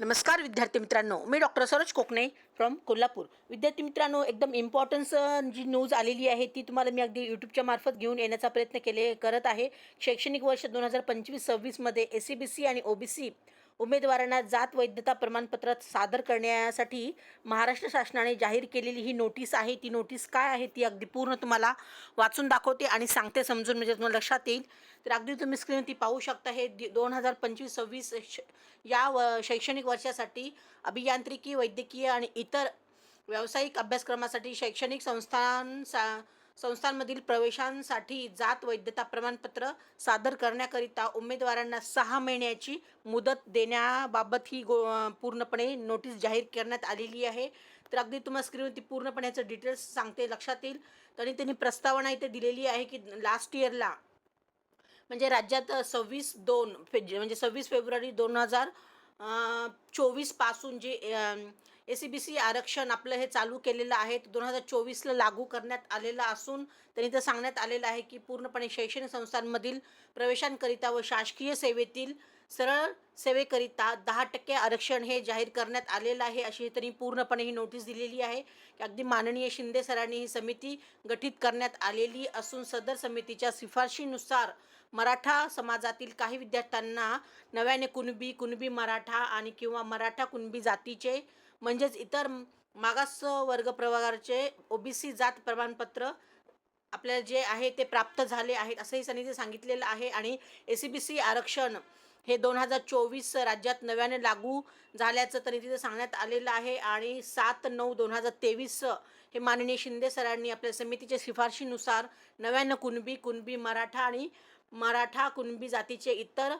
नमस्कार विद्यार्थी मित्रांनो मी डॉक्टर सरोज कोकणे फ्रॉम कोल्हापूर. विद्यार्थी मित्रांनो एकदम इम्पॉर्टन्स जी न्यूज आलेली आहे ती तुम्हाला मी अगदी यूट्यूबच्या मार्फत घेऊन येण्याचा प्रयत्न केले करत आहे. शैक्षणिक वर्ष दोन हजार पंचवीस सव्वीसमध्ये एस सी बी सी आणि ओ बी सी उमेदवारांना जात वैधता प्रमाणपत्र सादर करण्यासाठी महाराष्ट्र शासनाने जाहीर केलेली ही नोटीस आहे. ती नोटीस काय आहे ती अगदी पूर्ण तुम्हाला वाचून दाखवते आणि सांगते समजून म्हणजे तुम्हाला लक्षात येईल. तर अगदी तुम्ही स्क्रीन ती पाहू शकता हे दोन हजार पंचवीस सव्वीस श या व शैक्षणिक वर्षासाठी अभियांत्रिकी वैद्यकीय आणि इतर व्यावसायिक अभ्यासक्रमासाठी शैक्षणिक संस्थांसा संस्थांमधील प्रवेशांसाठी जात वैधता प्रमाणपत्र सादर करण्याकरिता उमेदवारांना सहा महिन्याची मुदत देण्याबाबत ही गो पूर्णपणे नोटीस जाहीर करण्यात आलेली आहे. तर अगदी तुम्हाला स्क्रीनवर ती पूर्णपणे याचं डिटेल्स सांगते लक्षात येईल. तरी त्यांनी प्रस्तावना इथे दिलेली आहे की लास्ट इयरला म्हणजे राज्यात सव्वीस दोन फे म्हणजे सव्वीस फेब्रुवारी दोन हजार चोवीसपासून जे ए सी बी सी आरक्षण आपलं हे चालू केलेलं आहे. दोन हजार चोवीसला लागू करण्यात आलेलं असून त्यांनी तर सांगण्यात आलेलं आहे की पूर्णपणे शैक्षणिक संस्थांमधील प्रवेशांकरिता व शासकीय सेवेतील सरळ सेवेकरिता दहा टक्के आरक्षण हे जाहीर करण्यात आलेलं आहे अशी त्यांनी पूर्णपणे ही नोटीस दिलेली आहे. की अगदी माननीय शिंदे सरांनी ही समिती गठीत करण्यात आलेली असून सदर समितीच्या शिफारशीनुसार मराठा समाजातील काही विद्यार्थ्यांना नव्याने कुणबी कुणबी मराठा आणि किंवा मराठा कुणबी जातीचे म्हणजेच इतर मागास वर्ग प्रवर्गाचे ओबीसी जात प्रमाणपत्र आपल्याला जे आहे ते प्राप्त झाले आहेत असंही समिती सांगितलेलं आहे. आणि ए सी बी सी आरक्षण हे दोन हजार चोवीस राज्यात नव्याने लागू झाल्याचं तरी तिथे सांगण्यात आलेलं आहे. आणि सात नऊ दोन हजार तेवीस हे माननीय शिंदे सरांनी आपल्या समितीच्या शिफारशीनुसार नव्यानं कुणबी कुणबी मराठा आणि मराठा कुणबी जातीचे इतर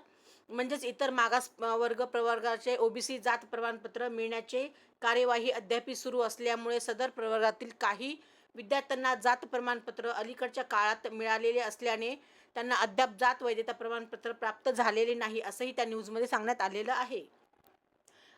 म्हणजेच इतर मागास वर्ग प्रवर्गाचे ओबीसी जात प्रमाणपत्र मिळण्याचे कार्यवाही अद्याप सुरू असल्यामुळे सदर प्रवर्गातील काही विद्यार्थ्यांना जात प्रमाणपत्र अलीकडच्या काळात मिळालेले असल्याने त्यांना अद्याप जात वैधता प्रमाणपत्र प्राप्त झालेले नाही असंही त्या न्यूजमध्ये सांगण्यात आलेलं आहे.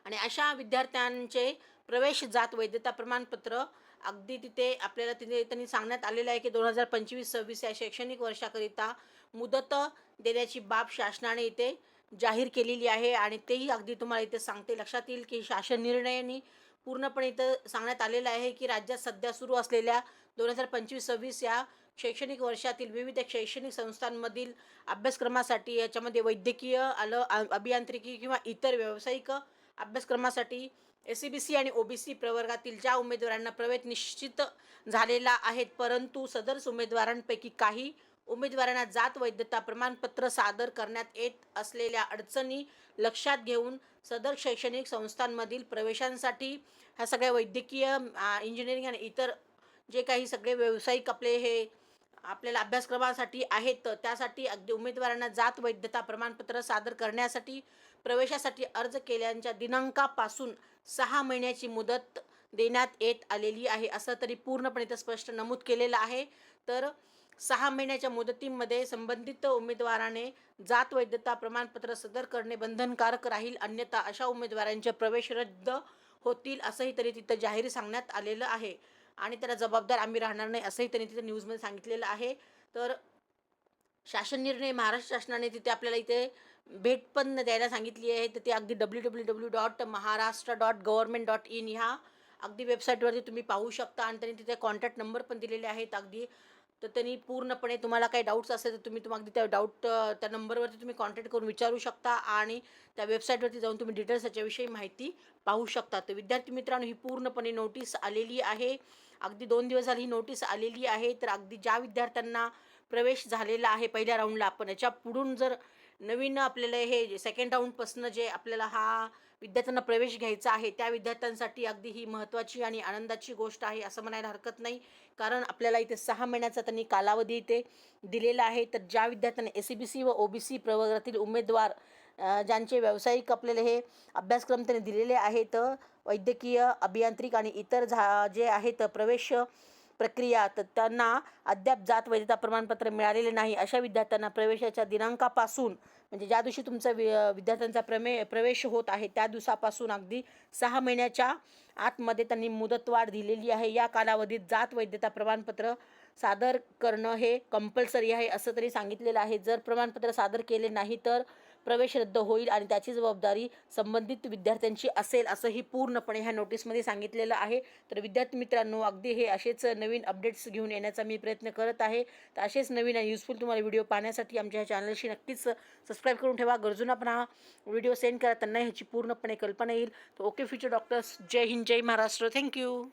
आणि अशा विद्यार्थ्यांचे प्रवेश जात वैधता प्रमाणपत्र अगदी तिथे आपल्याला तिथे त्यांनी सांगण्यात आलेलं आहे की दोन हजार पंचवीस सव्वीस या शैक्षणिक वर्षाकरिता मुदत देण्याची बाब शासनाने इथे जाहीर केलेली आहे आणि तेही अगदी तुम्हाला इथे सांगते. लक्षात येईल की शासन निर्णयाने पूर्णपणे इथं सांगण्यात आलेलं आहे की राज्यात सध्या सुरू असलेल्या दोन हजार पंचवीस सव्वीस या शैक्षणिक वर्षातील विविध शैक्षणिक संस्थांमधील अभ्यासक्रमासाठी याच्यामध्ये वैद्यकीय आलं अभियांत्रिकी किंवा इतर व्यावसायिक अभ्यासक्रमासाठी एस सी बी सी आणि ओ बी सी प्रवर्गातील ज्या उमेदवारांना प्रवेश निश्चित झालेला आहेत परंतु सदरच उमेदवारांपैकी काही उमेदवारांना जात वैधता प्रमाणपत्र सादर करण्यात येत असलेल्या अडचणी लक्षात घेऊन सदर शैक्षणिक संस्थांमधील प्रवेशांसाठी ह्या सगळ्या वैद्यकीय इंजिनिअरिंग आणि इतर जे काही सगळे व्यावसायिक आपले हे आपल्याला अभ्यासक्रमासाठी आहेत तर त्यासाठी अगदी उमेदवारांना जात वैधता प्रमाणपत्र सादर करण्यासाठी प्रवेशासाठी अर्ज केल्यांच्या दिनांकापासून सहा महिन्याची मुदत देण्यात येत आलेली आहे असं तरी पूर्णपणे तर स्पष्ट नमूद केलेलं आहे. तर सहा महिन्याच्या मुदतीमध्ये संबंधित उमेदवाराने जात वैधता प्रमाणपत्र सदर करणे बंधनकारक राहील अन्यथा अशा उमेदवारांचे प्रवेश रद्द होतील असंही तरी तिथं जाहीर सांगण्यात आलेलं आहे. आणि त्याला जबाबदार आम्ही राहणार नाही असंही त्यांनी तिथे न्यूजमध्ये सांगितलेलं आहे. तर शासन निर्णय महाराष्ट्र शासनाने तिथे आपल्याला इथे भेट पण द्यायला सांगितली आहे. तर ते अगदी W W W dot Maharashtra dot government dot in ह्या अगदी वेबसाईटवरती तुम्ही पाहू शकता. आणि त्यांनी तिथे कॉन्टॅक्ट नंबर पण दिलेले आहेत. अगदी तर त्यांनी पूर्णपणे तुम्हाला काही डाऊट्स असेल तर तुम्ही तुम्हाला अगदी त्या डाऊट त्या नंबरवरती तुम्ही कॉन्टॅक्ट करून विचारू शकता आणि त्या वेबसाईटवरती जाऊन तुम्ही डिटेल्स याच्याविषयी माहिती पाहू शकता. तर विद्यार्थी मित्रांनो ही पूर्णपणे नोटीस आलेली आहे. अगदी दोन दिवस झाली ही नोटीस आलेली आहे. तर अगदी ज्या विद्यार्थ्यांना प्रवेश झालेला आहे पहिल्या राऊंडला आपण याच्या पुढून जर नवीन आपल्याला हे सेकंड राऊंडपासून जे आपल्याला हा विद्यार्थ्यांना प्रवेश घ्यायचा आहे त्या विद्यार्थ्यांसाठी अगदी ही महत्त्वाची आणि आनंदाची गोष्ट आहे असं म्हणायला हरकत नाही. कारण आपल्याला इथे सहा महिन्याचा त्यांनी कालावधी इथे दिलेला आहे. तर ज्या विद्यार्थ्यांना ए सी बी सी व ओ बी सी प्रवर्गातील उमेदवार ज्यांचे व्यावसायिक आपल्याला हे अभ्यासक्रम त्यांनी दिलेले आहेत वैद्यकीय अभियांत्रिक आणि इतर झा जे आहेत प्रवेश प्रक्रिया तर त्यांना अद्याप जात वैधता प्रमाणपत्र मिळालेले नाही. अशा विद्यार्थ्यांना प्रवेशाच्या दिनांकापासून म्हणजे ज्या दिवशी तुमचा वि विद्यार्थ्यांचा प्रमे प्रवेश होत आहे त्या दिवसापासून अगदी सहा महिन्याच्या आतमध्ये त्यांनी मुदतवाढ दिलेली आहे. या कालावधीत जात वैधता प्रमाणपत्र सादर करणं हे कंपल्सरी आहे असं तरी सांगितलेलं आहे. जर प्रमाणपत्र सादर केले नाही तर प्रवेश रद्द होईल आणि त्याची जबाबदारी संबंधित विद्यार्थ्यांची असेल असंही पूर्णपणे ह्या नोटीसमध्ये सांगितलेलं आहे. तर विद्यार्थी मित्रांनो अगदी हे असेच नवीन अपडेट्स घेऊन येण्याचा मी प्रयत्न करत आहे. तर असेच नवीन आणि युजफुल तुम्हाला व्हिडिओ पाहण्यासाठी आमच्या ह्या चॅनलशी नक्कीच सबस्क्राईब करून ठेवा. गरजूंना पण हा व्हिडिओ सेंड करा त्यांना ह्याची पूर्णपणे कल्पना येईल. तर okay future doctors Jai Hind Jai Maharashtra. Thank you